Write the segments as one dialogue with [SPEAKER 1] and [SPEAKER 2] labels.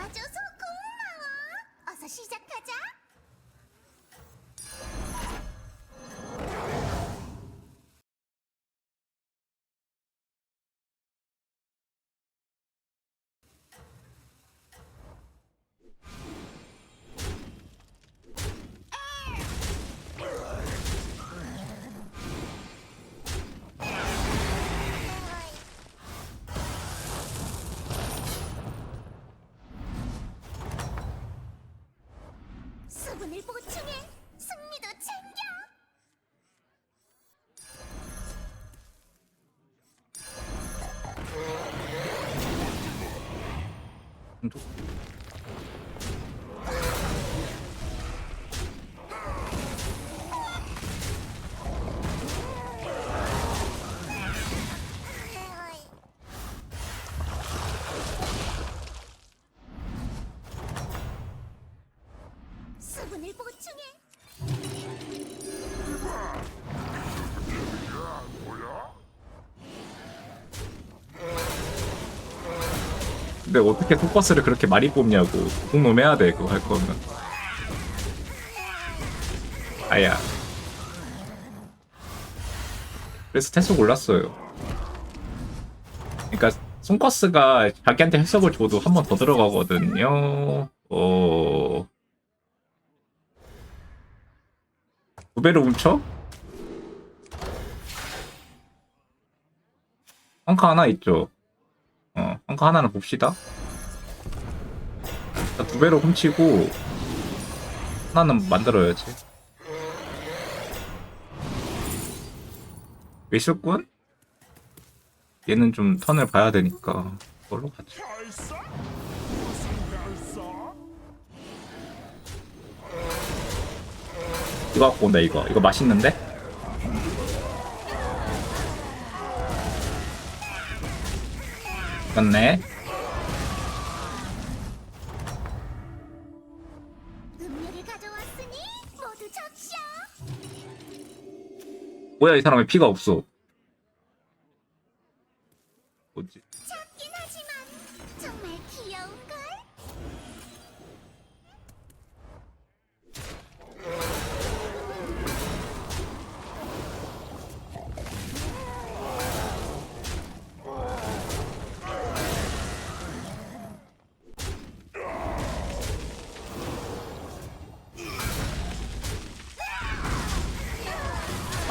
[SPEAKER 1] 도와줘서 수분을 보충해.
[SPEAKER 2] 근데 어떻게 포커스를 그렇게 많이 뽑냐고. 공놈 해야 돼 그거 할 거면. 아야. 그래서 태속 올랐어요. 그러니까 손커스가 자기한테 해석을 줘도 한 번 더 들어가거든요. 어... 두 배로 훔쳐? 펑카 하나 있죠 어, 한카 하나는 봅시다. 자, 두 배로 훔치고 하나는 만들어야지. 미술꾼? 얘는 좀 턴을 봐야 되니까 그걸로 가자. 이거 갖고 온다 이거. 이거 맛있는데? 맞네.
[SPEAKER 1] 음료를 가져왔으니 모두 적셔.
[SPEAKER 2] 뭐야 이 사람의 피가 없어.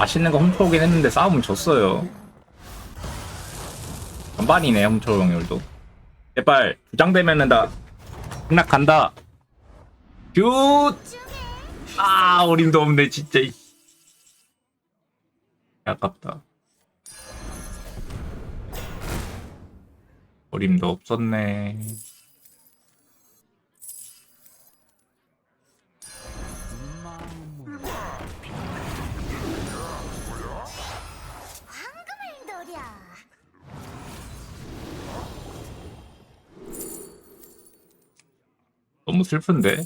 [SPEAKER 2] 맛있는 거 훔쳐오긴 했는데 싸움은 졌어요. 반반이네 훔쳐 확률도. 제발 부장되면은 다 승낙한다. 슛! 아 어림도 없네 진짜. 이. 아깝다. 어림도 없었네. 너무 슬픈데.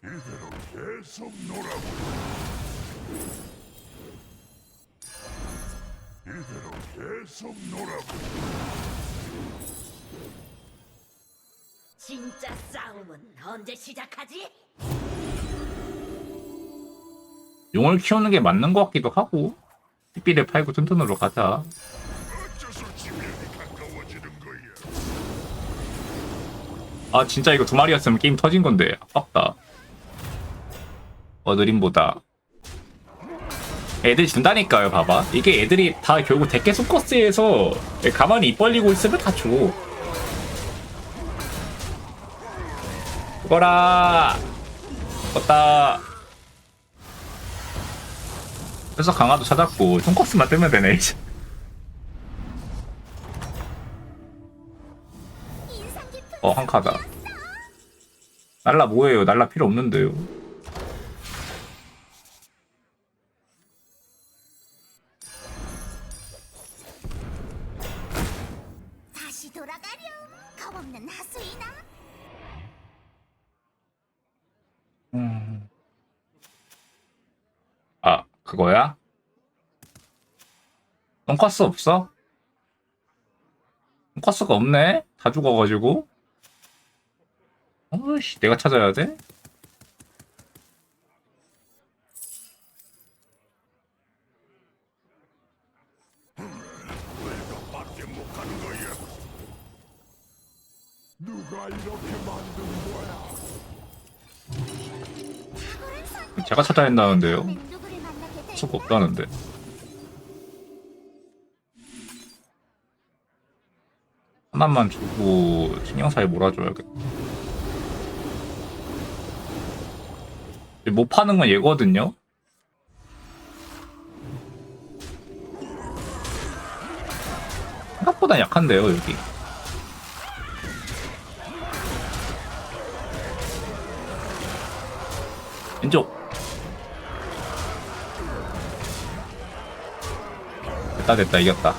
[SPEAKER 3] 계속 놀아보. 이대로 계속 놀아보.
[SPEAKER 4] 진짜 싸움은 언제 시작하지?
[SPEAKER 2] 용을 키우는 게 맞는 것 같기도 하고. 삐삐를 팔고 튼튼으로 가자. 아 진짜 이거 두 마리였으면 게임 터진 건데. 아깝다. 어느림보다. 애들 준다니까요 봐봐. 이게 애들이 다 결국 데케 소커스에서 가만히 입 벌리고 있으면 다줘 죽어라! 죽었다. 그래서 강화도 찾았고 손커스만 뜨면 되네 이제 어 한카다 날라 뭐예요 날라 필요 없는데요
[SPEAKER 1] 다시 돌아가렴. 겁없는 하수이나.
[SPEAKER 2] 음. 아, 그거야? 돈가스 없어? 커스가 없네? 다 죽어가지고. 어이씨, 내가 찾아야 돼? 제가 찾아야 한다는데요. 수가 없다는데. 하나만 주고 신경사에 몰아줘야겠다. 못 파는 건 얘거든요? 생각보다 약한데요, 여기. 왼쪽. 됐다 됐다 이겼다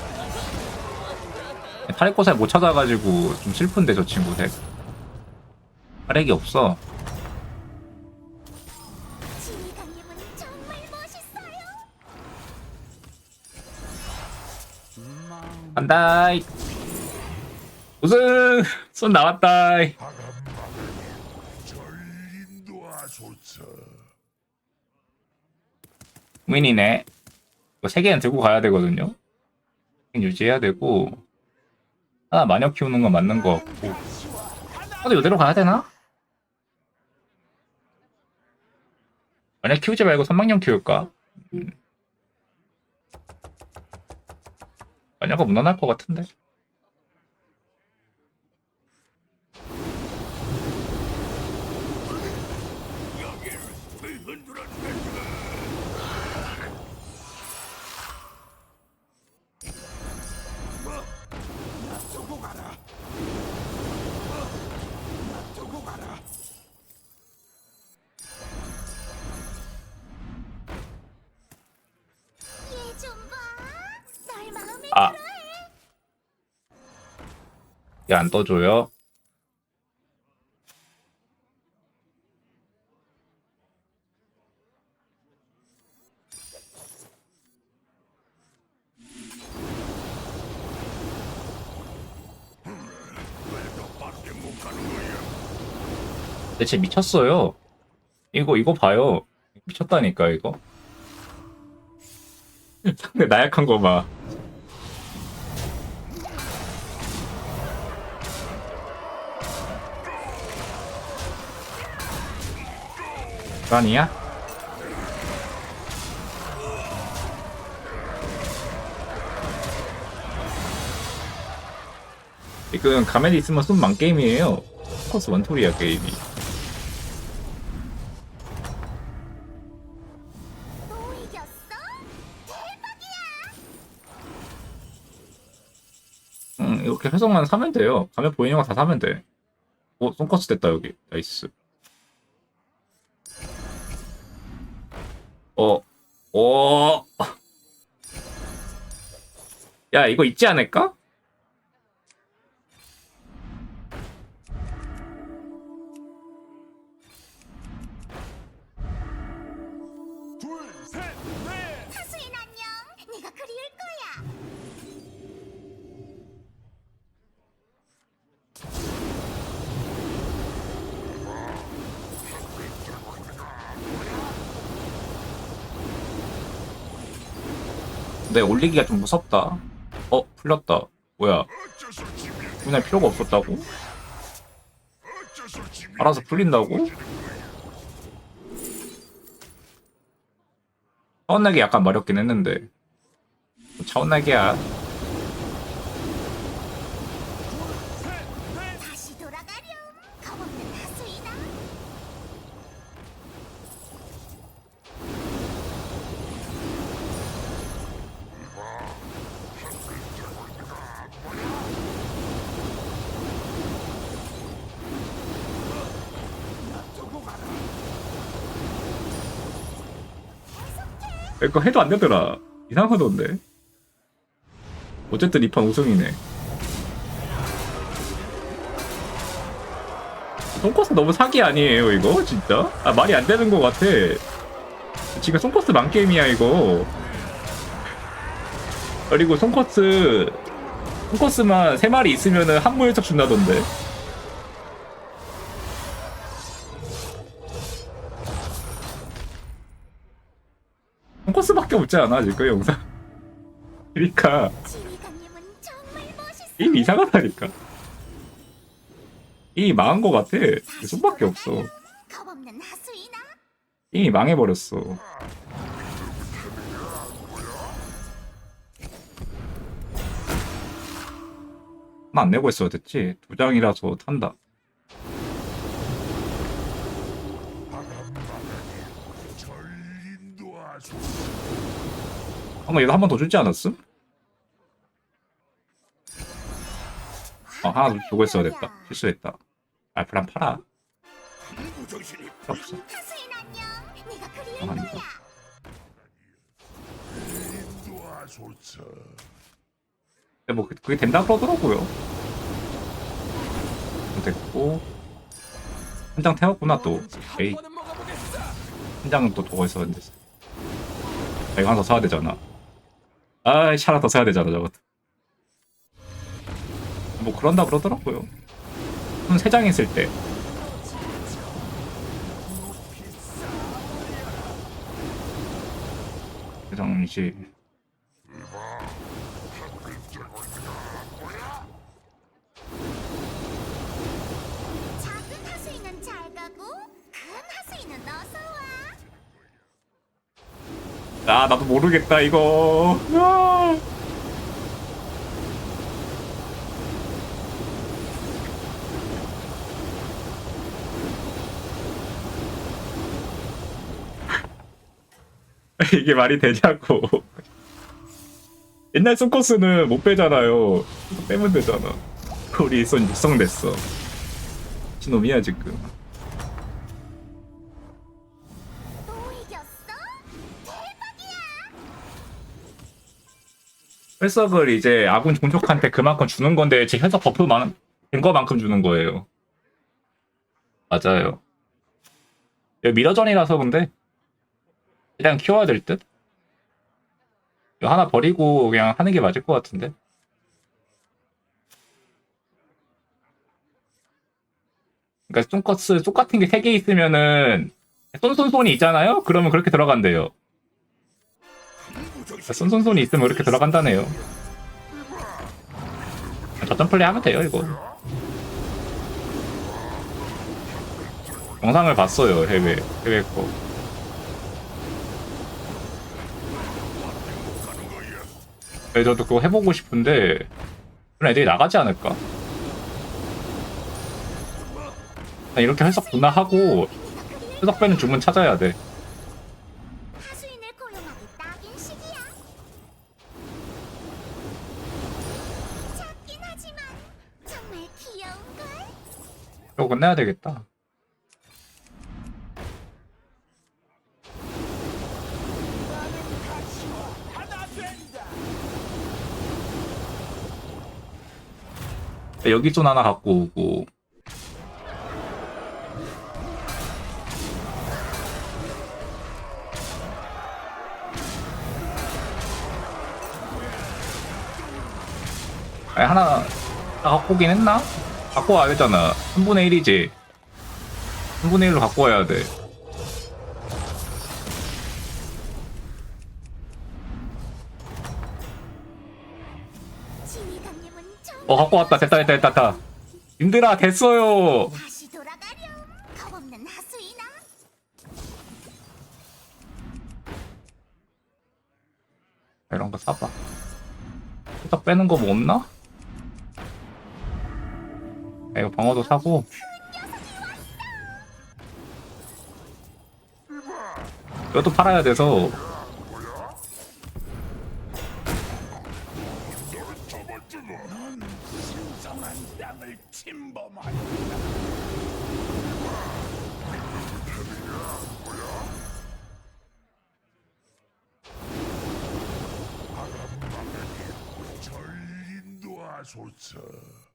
[SPEAKER 2] 탈의코살 못 찾아가지고 좀 슬픈데 저 친구 덱 활약이 없어 간다 우승 손 나왔다
[SPEAKER 3] 전인도하소서.
[SPEAKER 2] 윈이네 이거 세 개는 들고 가야 되거든요 유지해야 되고 하나 마녀 키우는 건 맞는 거 같고 나도 이대로 가야 되나? 마녀 키우지 말고 선망령 키울까? 음. 마녀가 무난할 것 같은데 아.
[SPEAKER 1] 들어해.
[SPEAKER 2] 얘안 떠줘요. 대체 미쳤어요 이거 이거 봐요 미쳤다니까 이거 상대 나약한 거 봐 아니야? 지금 가면이 있으면 숨만 게임이에요. 코스 원툴이야 게임이. 음, 이렇게 해석만 사면 돼요. 가면 보이는 거 다 사면 돼. 오, 손커스 됐다 여기. 나이스. 어, 오. 야, 이거 있지 않을까? 근데 올리기가 좀 무섭다. 어, 풀렸다. 뭐야? 그냥 필요가 없었다고? 알아서 풀린다고? 차원나기 약간 마렵긴 했는데. 차원나기야. 이거 해도 안 되더라. 이상하던데. 어쨌든 이 판 우승이네. 손코스 너무 사기 아니에요, 이거? 진짜? 아, 말이 안 되는 것 같아. 지금 손코스 만게임이야, 이거. 그리고 손코스 콩커스만 세 마리 있으면은 한 무 일척 준다던데. 없지 않아 지금 영상. 그러니까. 게임 이상하다니까. 게임이 망한 거 같아. 손밖에 없어. 게임이 망해버렸어. 안 내고 있어야 됐지. 두 장이라서 탄다. 방금 얘도 한 번 더 주지 않았음? 어, 하나 더 주고 있어야 됐다. 실수했다. 알프란 팔아.
[SPEAKER 3] 무정신이
[SPEAKER 2] 없어. 근데 뭐 그- 그게 된다 그러더라고요. 됐고 한 장 태웠구나 또. 에이 한 장은 또 두고 있었는데. 아, 이거 하나 더 사야 되잖아. 아이 하나 더 사야 되잖아 저것도. 뭐 그런다 그러더라고요. 손세 장 있을 때. 그 당시
[SPEAKER 1] 작 와.
[SPEAKER 2] 아 나도 모르겠다 이거. 아. 이게 말이 되냐고. 옛날 손코스는 못 빼잖아요. 빼면 되잖아. 우리 손 육성됐어. 신놈이야 지금 혈석을 이제 아군 종족한테 그만큼 주는 건데 제 혈석 버프만 된 거만큼 주는 거예요. 맞아요. 여기 미러전이라서 근데 그냥 키워야 될 듯? 이거 하나 버리고 그냥 하는 게 맞을 것 같은데. 그러니까 쫑커스 똑같은 게세개 있으면은 쏜쏜쏜이 있잖아요? 그러면 그렇게 들어간대요. 쏜쏜쏜이 있으면 그렇게 들어간다네요. 저점 플레이 하면 돼요, 이거. 영상을 봤어요, 해외, 해외 거. 네, 저도 그거 해보고 싶은데, 그런 애들이 나가지 않을까? 그냥 이렇게 해석 분할하고, 해석 빼는 주문 찾아야 돼. 끝내야 되겠다. 여기 돈 하나 갖고 오고 아니 하나 다 갖고 오긴 했나? 갖고 와야 되잖아. 3분의 1이지. 3분의 1로 갖고 와야 돼. 어 갖고 왔다. 됐다 됐다 됐다 됐다. 님들아 됐어요.
[SPEAKER 1] 다시 돌아가렴. 겁없는 하수이나?
[SPEAKER 2] 이런 거 사봐. 후딱 빼는 거 뭐 없나? 야, 이거 방어도 사고 이것도 팔아야 돼서
[SPEAKER 3] 인도하소서.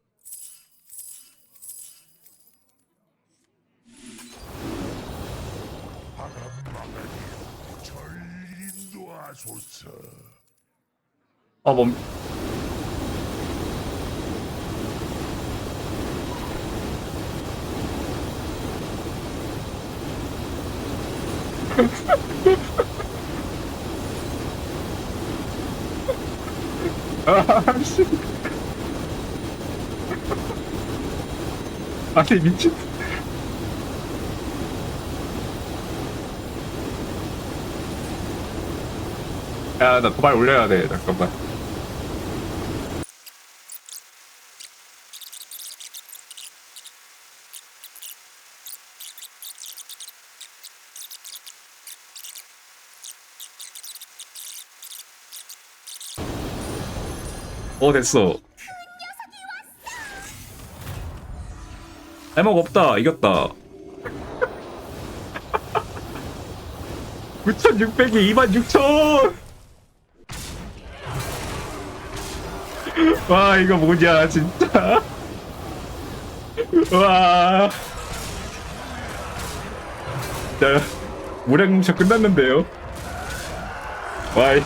[SPEAKER 3] 아
[SPEAKER 2] 뭐, 멈. 아씨. 아니 미친. 야, 나 도발 올려야 돼. 잠깐만. 어, 됐어. 해먹 없다. 이겼다. 9,600이 26,000! 와, 이거 뭐냐, 진짜. 와. 자, 모량뭉쳐 끝났는데요. 와, 이-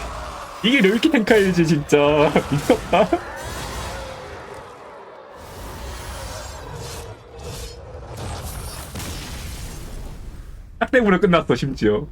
[SPEAKER 2] 이게 르이키 텐카이지, 진짜. 미쳤다. 딱 때문에 끝났어, 심지어.